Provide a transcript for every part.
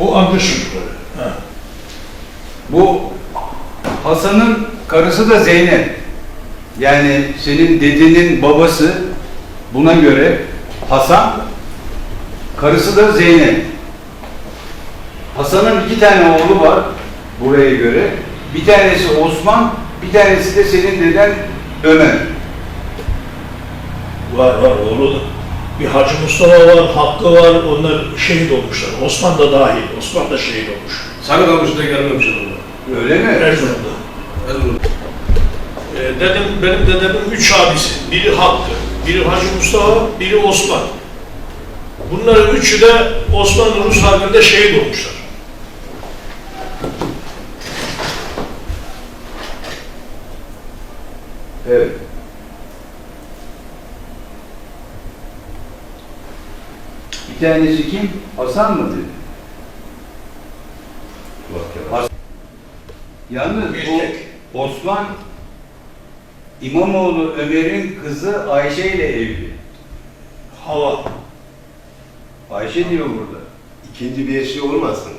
O amca çocukları. Ha. Bu Hasan'ın karısı da Zeynep. Yani senin dedenin babası buna göre Hasan, karısı da Zeynep. Hasan'ın iki tane oğlu var buraya göre. Bir tanesi Osman, bir tanesi de senin deden Ömer. Var var oğlu. Bir Hacı Mustafa var, Hakkı var, onlar şehit olmuşlar. Osman da dahil, Osman da şehit olmuş. Sarıkamış'ta gelmemişler onlar. Öyle mi? Erzurum'da. Erzurum. Ee, dedim, benim dedemin üç abisi. Biri Hakkı, biri Hacı Mustafa, biri Osman. Bunların üçü de Osmanlı Rus Harbi'nde şehit olmuşlar. Evet. Bir tanesi kim? Hasan mı dedi? Yalnız bu Osman İmamoğlu Ömer'in kızı Ayşe ile evli. Hava. Ayşe diyor burada. İkinci bir eşi olmasın.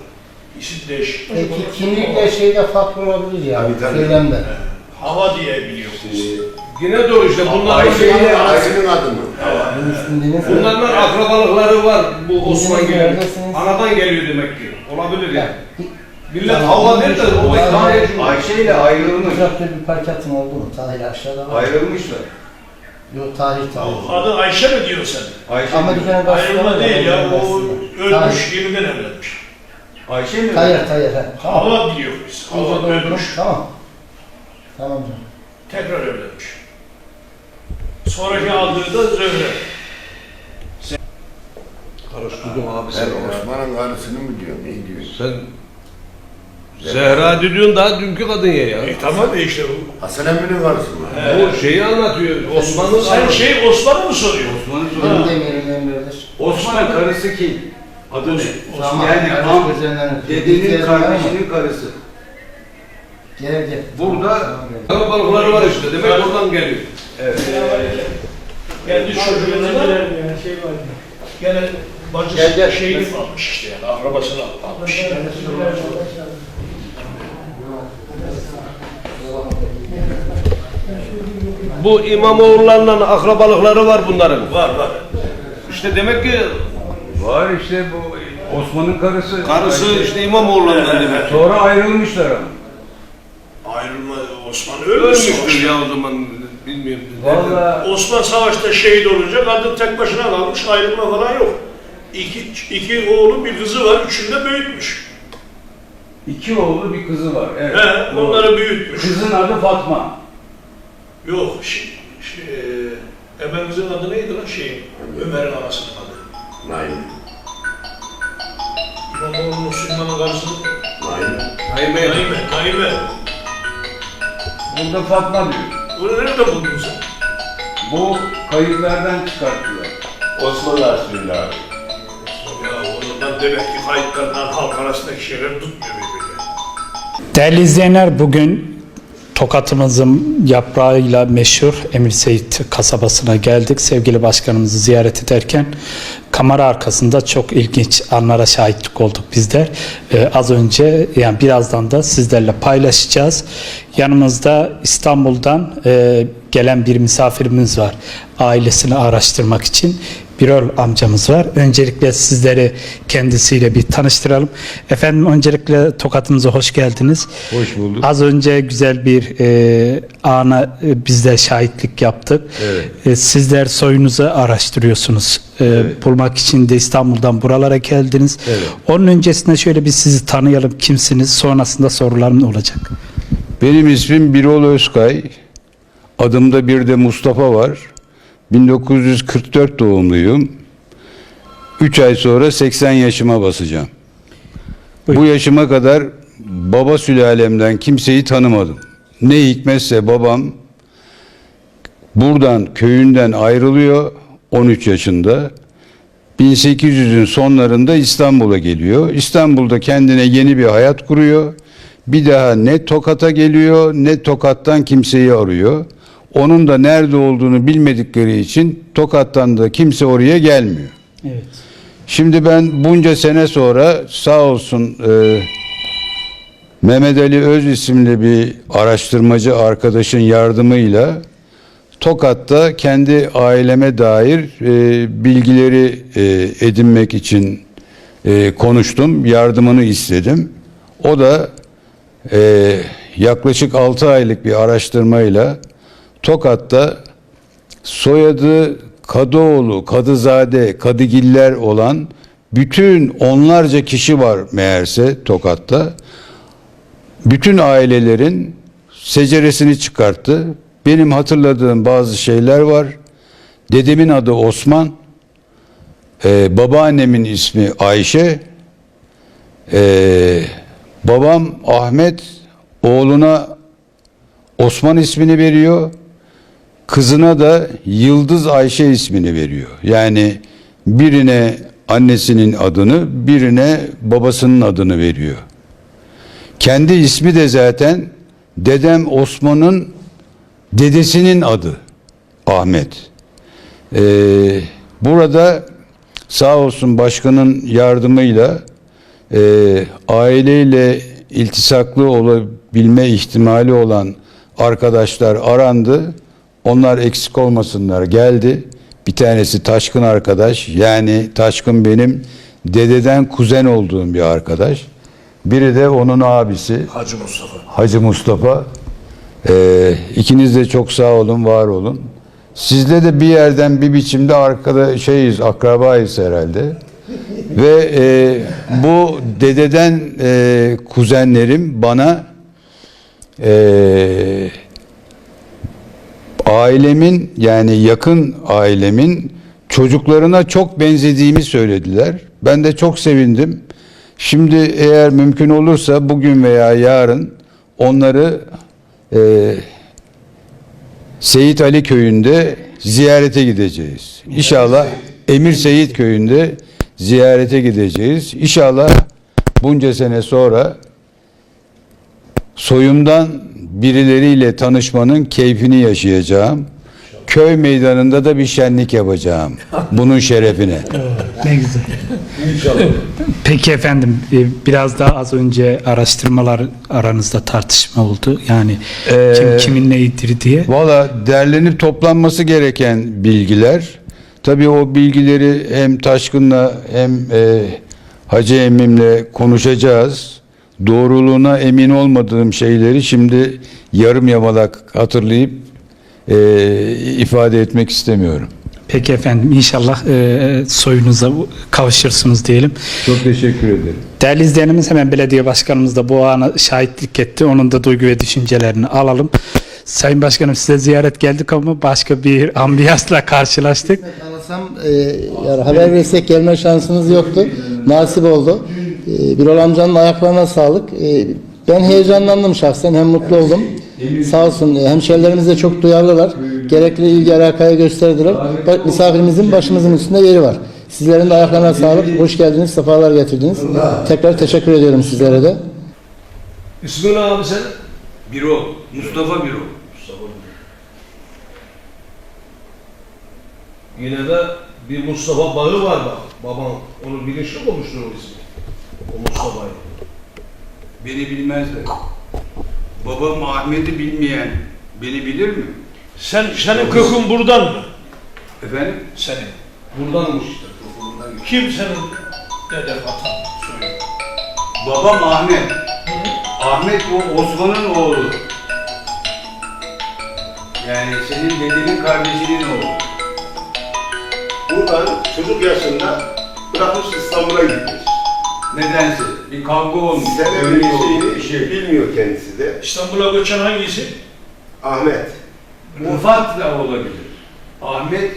İsim değişik. Peki kimlikle şeyde farklı olabilir ya. Tabii, tabii. Söylemde. Hava diye biliyoruz. Şimdi Yine doğru işte bunlar Ayşe ile Ayşe'nin adı mı? İsmini Bunlarla akrabalıkları var bu Osman neredesiniz? Anadan geliyor demek ki. Olabilir ya. Ya, Millet Tamam. hava der de o. Osman Ayşe ile ayrılmış. Uzakta bir parkatın oldu mu? Tarih aşağıda var. Ayrılmışlar. Yok tarih tarih. Adı Ayşe mi diyorsun sen? Ayşe, Amerika'nın başkanı Ayrılma değil ya, o ölmüş, yeniden evlenmiş. Ayşe mi? Hayır hayır. he. Tamam. Hava biliyoruz Hava doldurun. ölmüş, Tamam. Tamam canım. tekrar evlenmiş. Sonraki aldığı da Zöhre. Karıştırdım abi sen Ben. Osman'ın karısını mı diyorum? Ne diyorsun? Sen Zehra diyorsun daha dünkü kadın ya ya. E tamam ya işte bu. Hasan Emmi'nin karısı mı? Bu şeyi anlatıyor. Osmanlı Sen şey Osman'ı mı soruyorsun? Osman'ı Benim soruyor. de yerim emridir. Osman'ın karısı kim? Adı ne? Tamam. Yani am, dedenin kardeşinin karısı. Gel gel. Burada- gel. Akrabalıkları var işte. Demek oradan geliyor. Evet. Kendi çocuğunu da gene bacısı Gel, gel. şeyini almış işte yani akrabasını almış. Bu İmamoğullarla akrabalıkları var bunların. Var var. İşte demek ki Var işte bu Osman'ın karısı. karısı işte İmamoğullarından demek. Sonra ayrılmışlar ama. Osman ölmüş Ölmüştür savaşta. ya o zaman bilmiyorum. Vallahi Osman savaşta şehit olunca kadın tek başına kalmış ayrılma falan yok. İki, iki oğlu bir kızı var, üçünü de büyütmüş. iki oğlu bir kızı var. Evet. He, doğru. onları büyütmüş. Kızın adı Fatma. Yok, şey, şey, Efendimizin adı neydi lan şey? Ömer'in anasının adı. Naim. İmamoğlu'nun Süleyman'ın karısının Naim. Hayme. Naime, Naime. Burada Fatma diyor. Bunu nereden buldun sen? Bu kayıtlardan çıkarttılar. Osman Arslan'ın abi. Ya o zaman demek ki kayıtlardan halk arasındaki şeyler tutmuyor birbirini. Değerli izleyenler bugün Tokat'ımızın yaprağıyla meşhur Emir Seyit kasabasına geldik. Sevgili başkanımızı ziyaret ederken kamera arkasında çok ilginç anlara şahitlik olduk bizler. Ee, az önce yani birazdan da sizlerle paylaşacağız. Yanımızda İstanbul'dan e, gelen bir misafirimiz var. Ailesini araştırmak için. Birol amcamız var. Öncelikle sizleri kendisiyle bir tanıştıralım. Efendim öncelikle Tokat'ımıza hoş geldiniz. Hoş bulduk. Az önce güzel bir e, ana e, biz de şahitlik yaptık. Evet. E, sizler soyunuzu araştırıyorsunuz. E, Bulmak için de İstanbul'dan buralara geldiniz. Evet. Onun öncesinde şöyle bir sizi tanıyalım. Kimsiniz? Sonrasında sorularım olacak. Benim ismim Birol Özkay. Adımda bir de Mustafa var. 1944 doğumluyum. 3 ay sonra 80 yaşıma basacağım. Buyurun. Bu yaşıma kadar baba sülalemden kimseyi tanımadım. Ne hikmetse babam buradan köyünden ayrılıyor 13 yaşında. 1800'ün sonlarında İstanbul'a geliyor. İstanbul'da kendine yeni bir hayat kuruyor. Bir daha ne Tokat'a geliyor ne Tokat'tan kimseyi arıyor. Onun da nerede olduğunu bilmedikleri için Tokat'tan da kimse oraya gelmiyor. Evet. Şimdi ben bunca sene sonra sağ olsun e, Mehmet Ali Öz isimli bir araştırmacı arkadaşın yardımıyla Tokat'ta kendi aileme dair e, bilgileri e, edinmek için e, konuştum, yardımını istedim. O da e, yaklaşık 6 aylık bir araştırmayla Tokat'ta soyadı Kadıoğlu, Kadızade, Kadıgiller olan bütün onlarca kişi var meğerse Tokat'ta. Bütün ailelerin seceresini çıkarttı. Benim hatırladığım bazı şeyler var. Dedemin adı Osman, ee, babaannemin ismi Ayşe, ee, babam Ahmet oğluna Osman ismini veriyor. Kızına da Yıldız Ayşe ismini veriyor. Yani birine annesinin adını, birine babasının adını veriyor. Kendi ismi de zaten dedem Osman'ın dedesinin adı Ahmet. Ee, burada sağ olsun başkanın yardımıyla e, aileyle iltisaklı olabilme ihtimali olan arkadaşlar arandı. Onlar eksik olmasınlar geldi. Bir tanesi Taşkın arkadaş. Yani Taşkın benim dededen kuzen olduğum bir arkadaş. Biri de onun abisi Hacı Mustafa. Hacı Mustafa. Ee, ikiniz de çok sağ olun, var olun. Sizle de bir yerden bir biçimde arkada şeyiz, akrabayız herhalde. Ve e, bu dededen e, kuzenlerim bana e, ailemin yani yakın ailemin çocuklarına çok benzediğimi söylediler. Ben de çok sevindim. Şimdi eğer mümkün olursa bugün veya yarın onları e, Seyit Ali köyünde ziyarete gideceğiz. İnşallah Emir Seyit köyünde ziyarete gideceğiz. İnşallah bunca sene sonra soyumdan birileriyle tanışmanın keyfini yaşayacağım. Köy meydanında da bir şenlik yapacağım. Bunun şerefine. Ne güzel. Peki efendim e, biraz daha az önce araştırmalar aranızda tartışma oldu. Yani Ee, kim kimin neyidir diye. Valla derlenip toplanması gereken bilgiler. Tabii o bilgileri hem Taşkın'la hem e, Hacı Emmim'le konuşacağız. Doğruluğuna emin olmadığım şeyleri şimdi yarım yamalak hatırlayıp e, ifade etmek istemiyorum. Peki efendim inşallah e, soyunuza kavuşursunuz diyelim. Çok teşekkür ederim. Değerli izleyenimiz hemen belediye başkanımız da bu ana şahitlik etti. Onun da duygu ve düşüncelerini alalım. Sayın Başkanım size ziyaret geldik ama başka bir ambiyansla karşılaştık. Anlasam e, yani haber versek gelme şansınız yoktu. Nasip oldu. E, Birol amcanın ayaklarına sağlık. E, ben heyecanlandım şahsen hem mutlu oldum. Sağ olsun e, hemşehrilerimiz de çok duyarlılar. Gerekli ilgi alakaya gösterdiler. Bak misafirimizin başımızın üstünde yeri var. Sizlerin de ayaklarına sağlık. Hoş geldiniz, sefalar getirdiniz. Tekrar teşekkür ediyorum sizlere de. İsmin abi sen? Biro, Mustafa Biro. Yine de bir Mustafa bağı var bak. Baban onu bilinçli koymuştur o ismi. O Mustafa'yı. Beni bilmezler. Babam Ahmet'i bilmeyen beni bilir mi? Sen, senin kökün buradan mı? Efendim? Senin. Buradanmış işte. Kim senin dede vatan? Söyle. Babam Ahmet. Ahmet bu Osman'ın oğlu. Yani senin dedenin kardeşinin oğlu. Buradan çocuk yaşında bırakmış İstanbul'a gitmiş. Nedense bir kavga olmuş. Sebebi Öyle bir bir şey. bilmiyor kendisi de. İstanbul'a göçen hangisi? Ahmet. Rıfat da olabilir. Ahmet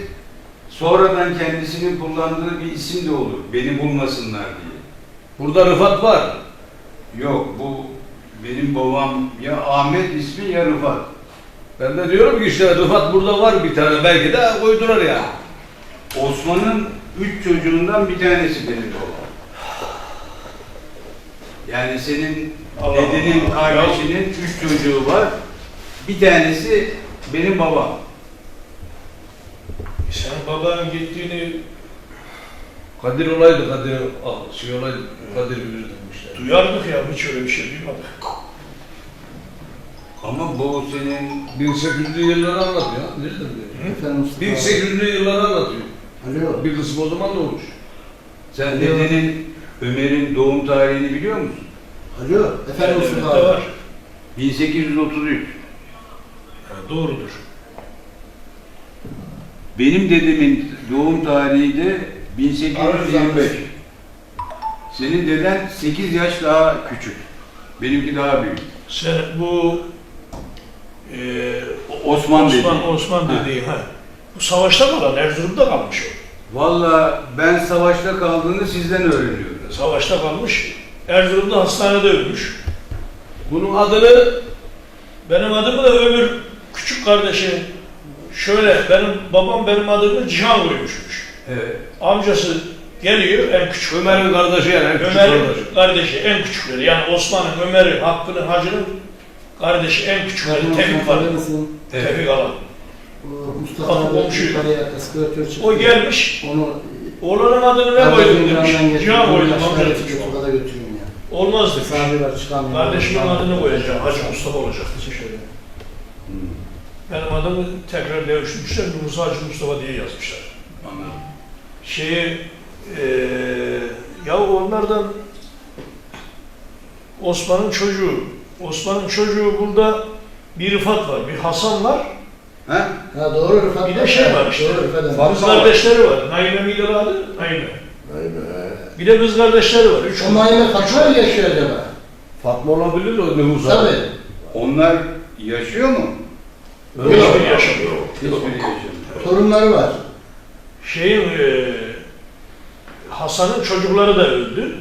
sonradan kendisinin kullandığı bir isim de olur. Beni bulmasınlar diye. Burada Rıfat var. Yok bu benim babam ya Ahmet ismi ya Rıfat. Ben de diyorum ki işte Rıfat burada var bir tane belki de koydular yani. Osman'ın üç çocuğundan bir tanesi benim babam. Yani senin Allah dedenin Allah. kardeşinin üç çocuğu var. Bir tanesi benim babam. Senin babanın gittiğini Kadir olaydı, Kadir ah, şey olaydı, Kadir bilirdi bu işleri. Duyardık ya hiç öyle bir şey duymadık. Ama bu senin 1800'lü yılları anlatıyor. Nereden diyor? Efendim Mustafa. 1800'lü yılları anlatıyor. Alo. Bir kısmı o zaman da olmuş. sen dedenin Ömer'in doğum tarihini biliyor musun? Alo. Efendim Evet, Mustafa. de var. 1833. Yani doğrudur. Benim dedemin doğum tarihi de 1825. Senin deden 8 yaş daha küçük. Benimki daha büyük. Sen bu e, Osman, dedi. Osman, Osman Ha. dediğin ha. Bu savaşta kalan Erzurum'da kalmış o. Valla ben savaşta kaldığını sizden öğreniyorum. Savaşta kalmış. Erzurum'da hastanede ölmüş. Bunun adını Benim adımı da öbür küçük kardeşi şöyle benim babam benim adımı Cihan koymuşmuş. Evet. Amcası geliyor en küçük. Ömer'in kardeşi yani en küçük Ömer'in kardeşi. kardeşi en küçükleri. Yani Osman'ın, Ömer'in, Hakkı'nın, Hacı'nın kardeşi en küçükleri. Tevfik var. misin? Tevfik alan. Mustafa komşu. O gelmiş. Onu Oğlanın adını ne koydun demiş. Cihan koydum amca demiş. Sokada götüreyim ya. Olmaz demiş. Çıkamıyor. Kardeşimin adını koyacağım. Hacı Mustafa olacak. Şöyle. Hmm. Benim adımı tekrar değiştirmişler. Musa Hacı Mustafa diye yazmışlar. Anladım. Şeyi eee ya onlardan Osman'ın çocuğu Osman'ın çocuğu burada bir Rıfat var, bir Hasan var, Ha? Ha doğru Rıfat. bir de şey var işte. Doğru Rıfat. Var. Kız kardeşleri var. Naime miydi adı? Naime. Bir de kız kardeşleri var. Üç O Naime kaçıyor mu yaşıyor acaba? Fatma olabilir o nüfus Tabii. abi. Onlar yaşıyor mu? Hiçbiri yaşamıyor. Hiçbiri yaşamıyor. Torunları var. Şeyin eee Hasan'ın çocukları da öldü.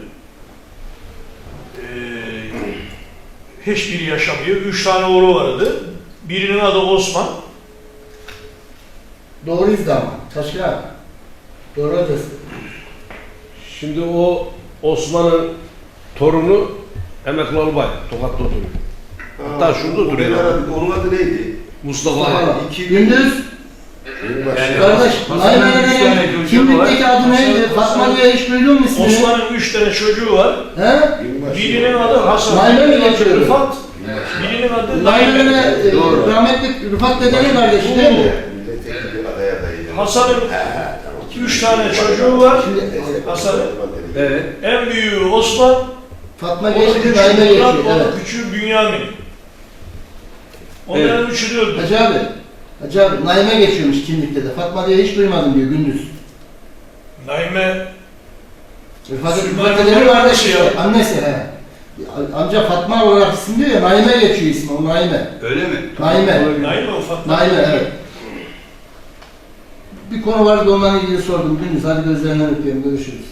Eee hiçbiri yaşamıyor. Üç tane oğlu vardı. Birinin adı Osman. Doğruyuz da ama. Taşkın abi. Doğru. Şimdi o Osman'ın torunu emekli albay. Tokat'ta oturuyor. Hatta şurada oturuyor. Onun adı neydi? Mustafa. Mustafa. iki- Gündüz. Yani Kardeş, çocuğu kimlikteki adı neydi? Fatma diye hiç duydun mu ismini? Osman'ın üç tane çocuğu var. He? Birinin adı Hasan. Naime mi birinin adı geçiyor? Rıfat. Birinin adı Naime'nin Naime. e, Doğru. rahmetli Rıfat dedenin kardeşi değil mi? Hasan'ın üç tane çocuğu var. E, Hasan'ın. Evet. En büyüğü Osman. Fatma geçti, Naime geçiyor. onun Evet. küçüğü Bünyamin. Onların üçü de öldü. Hacı abi. Hacı abi, Naime geçiyormuş kimlikte de. Fatma diye hiç duymadım diyor gündüz. Naime Rıfat, Rıfat kardeşi ya. işte, annesi he. Amca Fatma olarak isim diyor ya, Naime geçiyor ismi, o Naime. Öyle mi? Naime. Naime ufak. Naime, evet. Bir konu vardı ondan ilgili sordum gündüz. Hadi gözlerinden öpüyorum, görüşürüz.